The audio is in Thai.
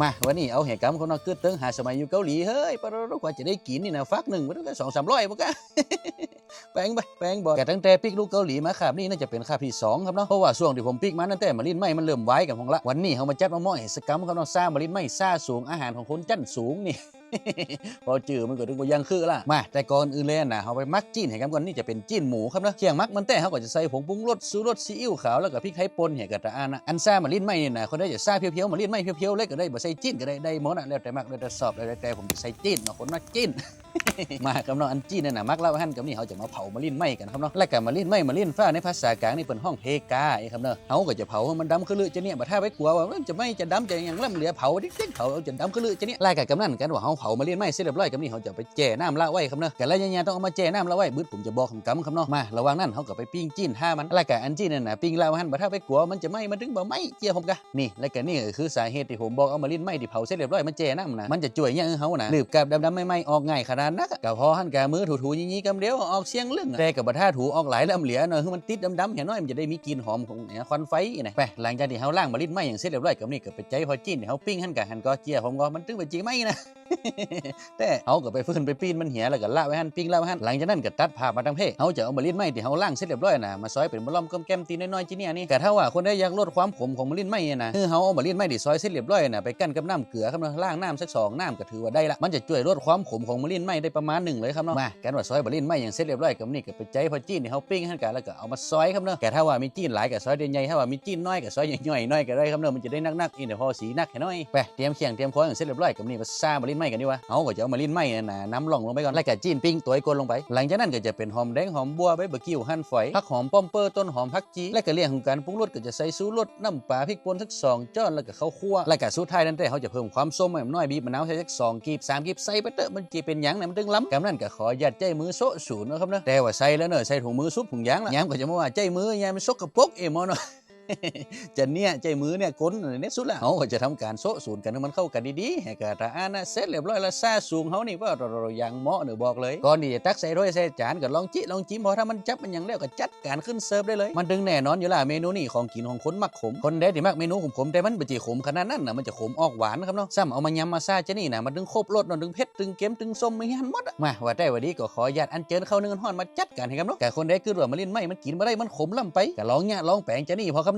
มาวันนี้เอาเหตุการณ์ของน้องกึดเติ้งหาสมัยอยู่เกาหลีเฮ้ยปะเรากว่าจะได้กินนี่นะฟักหนึ่งมันต้องสองสามร้อยปุ๊กะแปลงไปแปลงบ่แต่ตั้งแต่ปิกลูกเกาหลีมาครับนี่น่าจะเป็นคาบที่สองครับเนาะเพราะว่าช่วงที่ผมปิกมาตั้งแต่มาลินไม่มันเริ่มไว้กันของละวันนี้เขามาจัดมาหม้อเหตุสกรรมครับน้องซ่ามาลินไม่ซ่าสูงอาหารของคนจั้นสูงนี่ พอจือมันก็ถึงว่ายังคือละมาแต่ก่อนอื่นเลยนะเขาไปมักจิ้นให้กันก่อนนี่จะเป็นจิ้นหมูครับเนาะเคียงมักมันแต่เขาก็จะใส่ผงปรุงรสซูรสซีอิ๊วขาวแล้วก็พริกไทยป่นเหี่ยกระตะอานะอันซ่ามาลิ้นไม่เนี่ยนะเขาได้จะซ่าเพียวๆมาลิ้นไม่เพียวๆเล็กก็ได้บ่ใส่จิ้นก็ได้ได้หมดอะแล้วแต่มักแล้วแต่สอบแล้วแต่ผมจะใส่จิ้นเนาะคนมักจิ้น มากับน้องอันจี้นั่นน่ะมักเล่าหันกับนี่เขาจะมาเผามาลิ้นไหมกันครับเนาะและก็มาลิ้นไหมมาลิ้นฟ้าในภาษากลางนี่เป็นห้องเพกาไอ้ครับเนาะเขาก็จะเผามันดำคือลือจะเนี่ยบ่ถ้าไว้กลัวว่ามันจะไหม่จะดำจะหยังล่ำเหลือเผาดิ๊กเผาจะดำคือลือจะเนี่ยไล่กันกับนั่นกันว่าเขาเผามาลิ้นไหมเสร็จเรียบร้อยกับนี่เขาจะไปแจ่น้ำละไว้ครับเนาะกันแล้วยังๆต้องเอามาแจ่น้ำละไว้บึ้ดผมจะบอกคำกำครับเนาะมาระหว่างนั้นเขาก็ไปปิ้งจิ้นห้ามันและก็อันจี้นั่นน่ะปิ้งเล่าหันบ่ถ้าไว้กลัวมันจะไหม้มันถึงบ่ไหม้เจียผมกะนี่และก็นี่ก็คือสาเหตุที่ผมบอกเอามาลิ้นไหมที่เผาเสร็จเรียบร้อยมันแจ่น้ำนะมันจะจ่วยเนี่ยเขานะหลืบกับดำๆไม่ไหมออกง่ายขนาดนักอะก็พอหันแกมือถูๆยี่ๆกำเดียวออกเสียงลึงแต่กับบ่ท่าถูออกหลายล้วเหลือเนาะคือมันติดดำๆเห็นน้อยมันจะได้มีกลิ่นหอมของเนี่ยควันไฟนะไปหลังจากที่เฮาล่างมาลิ้นไม้อย่างเสร็จเรียบร้อยกับนี่ก็ไปใจพอจิ้นเฮาปิ้งหันกะหันก็เจียผมก็มันตึงไปจีไหมนะแต่เฮาก็ไปฟื้นไปปีนมันเหียแล้วก็ละไว้หันปิ้งละไว้หันหลังจากนั้นก็ตัดภาพมาทางเพเฮาจะเอามาลิ้นไม้ที่เฮาล่างเสร็จเรียบร้อยนะมาซอยเป็นบะลอมก้มแก้มตีน้อยๆจีเนี่ยนี่ก็ถ้าว่าคนได้อยากลดความขมของมะลิ้นไม้น่ะคือเฮาเอามาลิ้นไม้ที่ซอยเสร็จเรียบร้อยนะไปกั้นกับน้ำเกลือครับเนาะล่างน้ำสักสองน้ำก็ถือว่าได้ละมันจะช่วยลดความขมของมะลิ้นไม้ได้ประมาณหนึ่งเลยครับเนาะมากันว่าซอยมะลิ้นไหม้อย่างเสร็จเรียบร้อยกับนี่ก็ไปใจพอจีนที่เฮาปิ้งหันกันแล้วก็เอามาซอยครับเนาะแต่ถ้าว่ามีจีนหลายก็ซอยใหญ่ๆถ้าว่ามีจีนน้อยก็ซอยย่อยๆน้อยก็ได้ครับเนาะมันจะได้นักๆอีเนี่ยพอสีนักแค่น้อยไปเตรียมเคียงเตรียมคออย่างเสร็จเรียบร้อยกับนี่มาซ่ามะลิ้นไหม้กันดีกว่าเฮาก็จะเอามะลิ้นไหม้น่ะนะน้ำล่องลงไปก่อนแล้วก็จีนปิ้งตัวไอ้กลลงไป หลังจากนั้นก็จะเป็นหอมแดงหอมบัวใบเบอร์กิ้วหั่นฝอยผักหอมป้อมเปอร์ต้นหอมผักจีและก็เรื่องของการปรุงรสก็จะใส่ซูรสน้ำปลาพริกป่นสักสองจ้อนแล้วก็ข้าวคั่วแล้วก็สุดท้ายนั่นแต่เขาจะเพิ่มความส้มให้มันน้อยบีบมะนาวใส่สักสองกีบสามกีบใส่ไปเตอะมันจะเป็นหยังเนี่ยมันตึงล้ำกำนั้นก็ขอยัดใจมือโซสูนนะครับเนะแต่ว่าใส่แล้วเนอะใส่ถุงมือซุปถุงยางละยามก็จะมาว่าใจมือยามมันสกกระปรกเอมอเนาะ จะเนี่ยใจมือเนี่ยก้นเนี่ยสุดแล้วเขาจะทำการโซศูนย์กันให้มันเข้ากันดีๆให้กระอานะเสร็จเรียบร้อยแล้วซาสูงเขานี่ว่าเราเรางเหมาะเนอบอกเลยก่อนที่จะตักใส่ถ้วยใส่จานก็ลองจิลองจิ้มพอถ้ามันจับมันยังแล้วก็จัดการขึ้นเสิร์ฟได้เลย มันดึงแน่นอนอยู่ละเมนูนี่ของกินของคนมักขมคนใดที่มักเมนูขมๆแต่มันไม่จีขมขนาดนั้นนะมันจะขมออกหวานครับเนาะซ้ำเอามายำมาซาจะนี่นะมันดึงครบรสนาะดึงเผ็ดดึงเค็มดึงส้มไม่หันหมดมาว่าได้วันนี้ก็ขอญาตอันเชิญเข้าวนึ่งห้อนมาจัดการให้ครับเนาะแต่คนใดคือว่ามาลิ้นไม่มันกินมาได้มันขมล่ำไปก็ลองเนี่ยลองแปลงจะนี่พอครับ